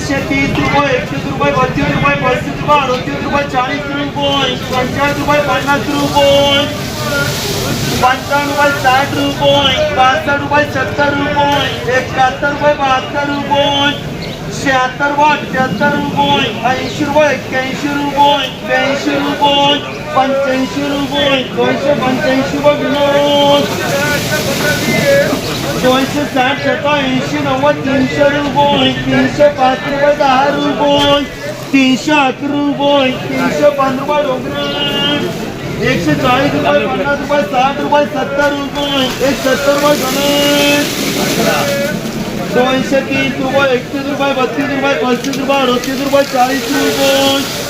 दोनशे तीस रुपये एकतीस रुपये बत्तीस रुपये, पस्तीस रुपये, अडतीस रुपये, चाळीस रुपये पंचाळीस रुपये, पन्नास रुपये, पंचावन्न रुपये, साठ रुपये पासष्ट रुपये, सत्तर रुपये, एकाहत्तर रुपये, बहात्तर रुपये, शहात्तर रुपये अठ्ठ्याहत्तर रुपये, ऐंशी रुपये, एक्क्याऐंशी रुपये, ब्याऐंशी रुपये पंच्याऐंशी रुपये दोनशे पंच्याऐंशी रुपये विनोद दोनशे साठ ऐंशी नव्वद तीनशे रुपये तीनशे पाच रुपये दहा रुपये तीनशे अकरा रुपये तीनशे पंधरा रुपये एकशे चाळीस रुपये पन्नास रुपये साठ रुपये सत्तर रुपये एक सत्तर रुपये गणेश दोनशे तीस रुपये, एकतीस रुपये, बत्तीस रुपये, पस्तीस रुपये, अडतीस रुपये, चाळीस रुपये.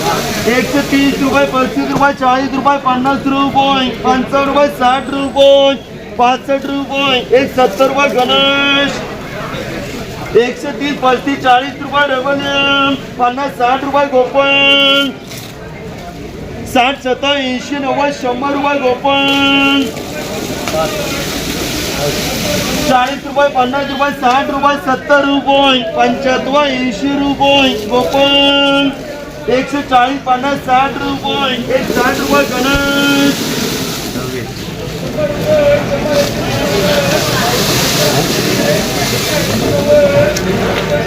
एकशे तीस रुपये पस्तीस रुपये चाळीस रुपये पन्नास रुपये पंचावन्न रुपये साठ रुपये पासष्ट रुपये एक सत्तर रुपये गणेश. एकशे तीस पस्तीस चाळीस रुपये डबल पन्नास साठ रुपये गोपन. साठ सत्तर ऐंशी नव्वद शंभर रुपये गोपन. चाळीस रुपये पन्नास रुपये साठ रुपये सत्तर रुपये पंच्याहत्तर ऐंशी रुपये गोपन. एकशे चाळीस पन्नास साठ रुपये एक साठ रुपये गणेश।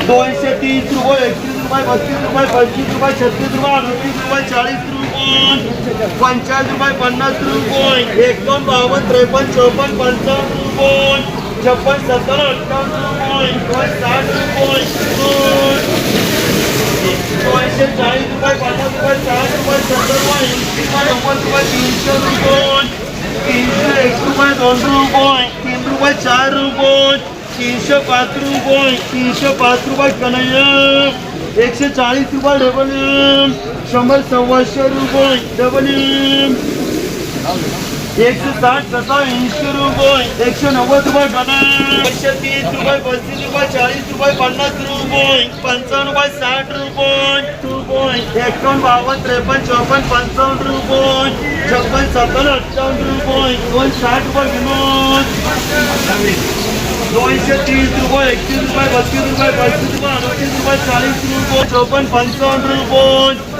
दोनशे तीस रुपये एकतीस रुपये बत्तीस रुपये पंचवीस रुपये छत्तीस रुपये अडतीस रुपये चाळीस रुपये पंचाळीस रुपये पन्नास रुपये एकोण बावन्न त्रेपन्न चौपन्न पंचावन्न रुपये छप्पन, सत्तर अठ्ठावन्न रुपये साठ रुपये दोन दोनशे चाळीस रुपये पन्नास रुपये साठ रुपये सत्तर रुपये ऐंशी रुपये नव्वद रुपये तीनशे रुपये तीनशे दोन रुपये तीन रुपये चार रुपये तीनशे पाच रुपये तीनशे पाच रुपये कन्हैया एकशे चाळीस रुपये डबल शंभर सव्वाशे रुपये डबल एम सौ साठ सत्ता ऐंशी रुपये एकशे नव्वद रुपये गणेश एकशे तीस रुपये पस्तीस रुपये चाळीस रुपये पन्नास रुपये पंचावन्न रुपये साठ रुपये रुपये एकावन्न बावन त्रेपन्न चौपन पंचावन्न रुपये छप्पन सत्तावन्न अठ्ठावन्न रुपये दोन साठ रुपये विनोद दोनशे तीस रुपये एकतीस रुपये बत्तीस रुपये पस्तीस रुपये अडतीस रुपये चाळीस रुपये चौपन्न पंचावन्न रुपये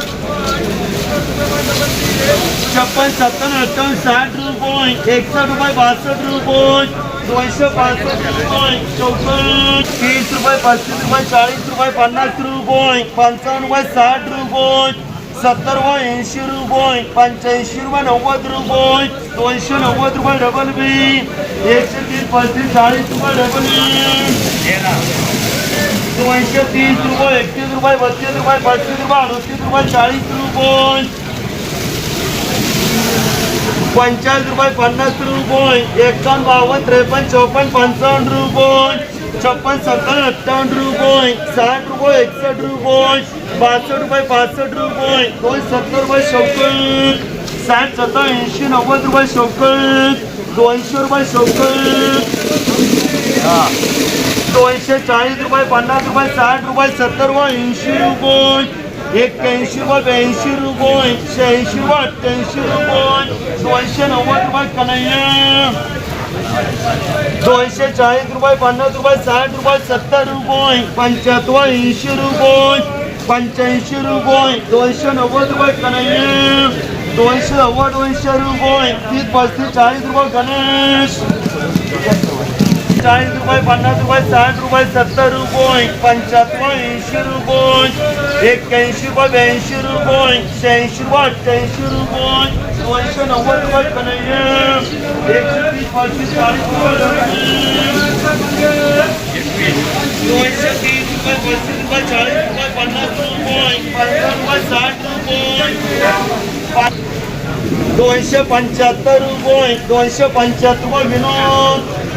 छप्पन, सत्तर अठ्ठावन्न साठ रुपये एकसष्ट रुपये बासष्ट रुपये दोनशे पासष्ट रुपये चौपन्न तीस रुपये, पस्तीस रुपये, चाळीस रुपये, पन्नास रुपये पंचावन्न रुपये, साठ रुपये सत्तर रुपये, ऐंशी रुपये पंच्याऐंशी रुपये, नव्वद रुपये दोनशे नव्वद रुपये डबल बी एकशे तीस, पस्तीस, चाळीस रुपये डबल बी दोनशे तीस रुपये, एकतीस रुपये, बत्तीस रुपये, पस्तीस रुपये, अडतीस रुपये, चाळीस रुपये पंचाळीस रुपये पन्नास रुपये, एकावन्न बावन्न त्रेपन्न चौपन्न पंचावन्न रुपये, छप्पन सत्तावन्न अठ्ठावन्न रुपये, साठ रुपये एकसष्ट रुपये, बासष्ट रुपये पासष्ट रुपये दोन सत्तर रुपये शौकत, साठ सत्तर ऐंशी नव्वद रुपये शौकत, दोनशे रुपये शौकत दोनशे चाळीस रुपये पन्नास रुपये साठ रुपये सत्तर रुपये ऐंशी रुपये एक्क्याऐंशी रुपये ब्याऐंशी रुपये शहाऐंशी रुपये अठ्ठ्याऐंशी रुपये दोनशे नव्वद रुपये कन्हैया दोनशे चाळीस रुपये पन्नास रुपये साठ रुपये सत्तर रुपये पंच्याहत्तर ऐंशी रुपये पंच्याऐंशी रुपये दोनशे नव्वद रुपये कन्हैया दोनशे नव्वद दोनशे रुपये तीस पस्तीस चाळीस रुपये गणेश पन्नास रुपये, साठ रुपये, सत्तर रुपये पंच्याहत्तर ऐंशी रुपये, एक्क्याऐंशी रुपये रुपये रुपये दोनशे रुपये दोनशे तीस रुपये साठ दोनशे रुपये रुपये विनोद.